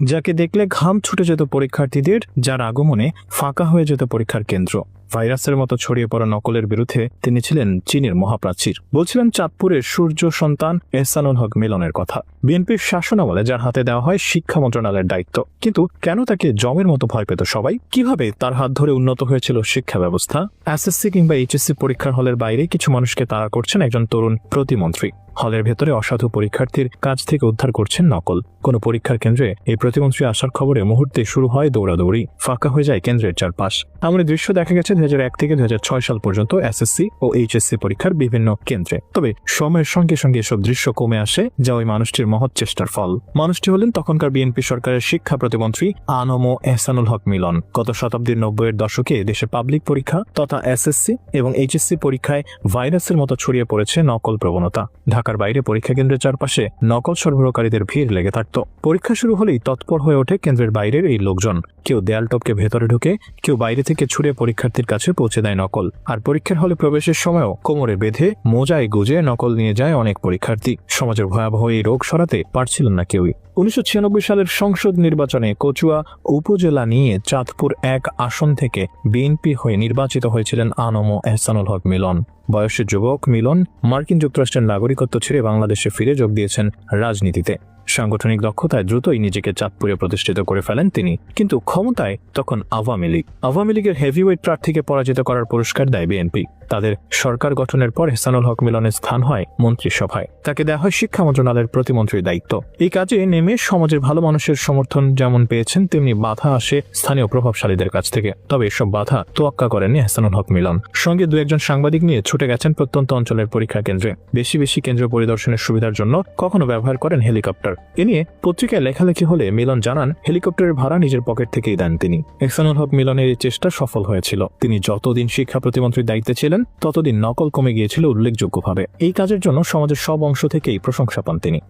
যাকে দেখলে ঘাম ছুটে যেত পরীক্ষার্থীদের, যার আগমনে ফাঁকা হয়ে যেত পরীক্ষার কেন্দ্র। ভাইরাসের মতো ছড়িয়ে পড়া নকলের বিরুদ্ধে তিনি ছিলেন চীনের মহাপ্রাচীর বলছিলেন চাঁদপুরের সূর্য সন্তান এহসানুল হক মিলনের কথা। বিএনপির শাসনামলে যার হাতে দেওয়া হয় শিক্ষা মন্ত্রণালয়ের দায়িত্ব। কিন্তু কেন তাকে জমের মতো ভয় পেত সবাই? কীভাবে তার হাত ধরে উন্নত হয়েছিল শিক্ষা ব্যবস্থা? এসএসসি কিংবা এইচএসসি পরীক্ষার হলের বাইরে কিছু মানুষকে তাড়া করছেন একজন তরুণ প্রতিমন্ত্রী। হলের ভেতরে অসাধু পরীক্ষার্থীর কাছ থেকে উদ্ধার করছেন নকল। কোন পরীক্ষার কেন্দ্রে এই প্রতিমন্ত্রী আসার খবরে মুহূর্তে শুরু হয় দৌড়াদৌড়ি। ফাঁকা হয়ে যায় কেন্দ্রের চারপাশ। এমন দৃশ্য দেখা গেছে দু হাজার এক থেকে দু হাজার ছয় সাল পর্যন্ত এসএসসি ও এইচএসসি পরীক্ষার বিভিন্ন কেন্দ্রে। তবে সময়ের সঙ্গে সঙ্গে এসব দৃশ্য কমে আসে, যা ওই মানুষটির মহৎ চেষ্টার ফল। মানুষটি হলেন তখনকার বিএনপি সরকারের শিক্ষা প্রতিমন্ত্রী আনমো এহসানুল হক মিলন। গত শতাব্দীর নব্বইয়ের দশকে দেশে পাবলিক পরীক্ষা তথা এসএসসি এবং এইচএসসি পরীক্ষায় ভাইরাসের মতো ছড়িয়ে পড়েছে নকল প্রবণতা। ঢাকার বাইরে পরীক্ষা কেন্দ্রের চারপাশে নকল সরবরাহকারীদের ভিড় লেগে থাকত। পরীক্ষা শুরু হলেই তৎপর হয়ে ওঠে কেন্দ্রের বাইরের এই লোকজন। কেউ দেয়াল টপকে ভেতরে ঢুকে, কেউ বাইরে থেকে ছুড়ে পরীক্ষার্থীর কাছে পৌঁছে দেয় নকল। আর পরীক্ষার হলে প্রবেশের সময়ও কোমরে বেঁধে, মোজায় গুজে নকল নিয়ে যায় অনেক পরীক্ষার্থী। সমাজের ভয়াবহ এই রোগ সরাতে পারছিলেন না কেউই। উনিশশো ছিয়ানব্বই সালের সংসদ নির্বাচনে কচুয়া উপজেলা নিয়ে চাঁদপুর এক আসন থেকে বিএনপি হয়ে নির্বাচিত হয়েছিলেন আনম এহসানুল হক মিলন। বয়সের যুবক মিলন, মার্কিন যুক্তরাষ্ট্রের নাগরিকত্ব ছেড়ে বাংলাদেশে ফিরে যোগ দিয়েছেন রাজনীতিতে। সাংগঠনিক দক্ষতায় দ্রুতই নিজেকে চাঁদপুরে প্রতিষ্ঠিত করে ফেলেন তিনি। কিন্তু ক্ষমতায় তখন আওয়ামী লীগ। আওয়ামী লীগের হেভিওয়েট প্রার্থীকে পরাজিত করার পুরস্কার দেয় বিএনপি তাদের সরকার গঠনের পর হেসানুল হক মিলনের স্থান হয় মন্ত্রিসভায়। তাকে দেওয়া হয় শিক্ষা মন্ত্রণালয়ের প্রতিমন্ত্রীর দায়িত্ব। এই কাজে নেমে সমাজের ভালো মানুষের সমর্থন যেমন পেয়েছেন, তেমনি বাধা আসে স্থানীয় প্রভাবশালীদের কাছ থেকে। তবে এসব বাধা তোয়াক্কা করেননি হেসানুল হক মিলন। সঙ্গে দু একজন সাংবাদিক নিয়ে ছুটে গেছেন প্রত্যন্ত অঞ্চলের পরীক্ষা কেন্দ্রে। বেশি বেশি কেন্দ্র পরিদর্শনের সুবিধার জন্য কখনো ব্যবহার করেন হেলিকপ্টার। এ নিয়ে পত্রিকায় লেখালেখি হলে মিলন জানান, হেলিকপ্টারের ভাড়া নিজের পকেট থেকেই দেন তিনি। এহসানুল হক মিলনের এই চেষ্টা সফল হয়েছিল। তিনি যতদিন শিক্ষা প্রতিমন্ত্রীর দায়িত্বে ছিলেন, ততদিন নকল কমে গিয়েছিল উল্লেখযোগ্যভাবে। এই কাজের জন্য সমাজের সব অংশ থেকেই প্রশংসা পান তিনি।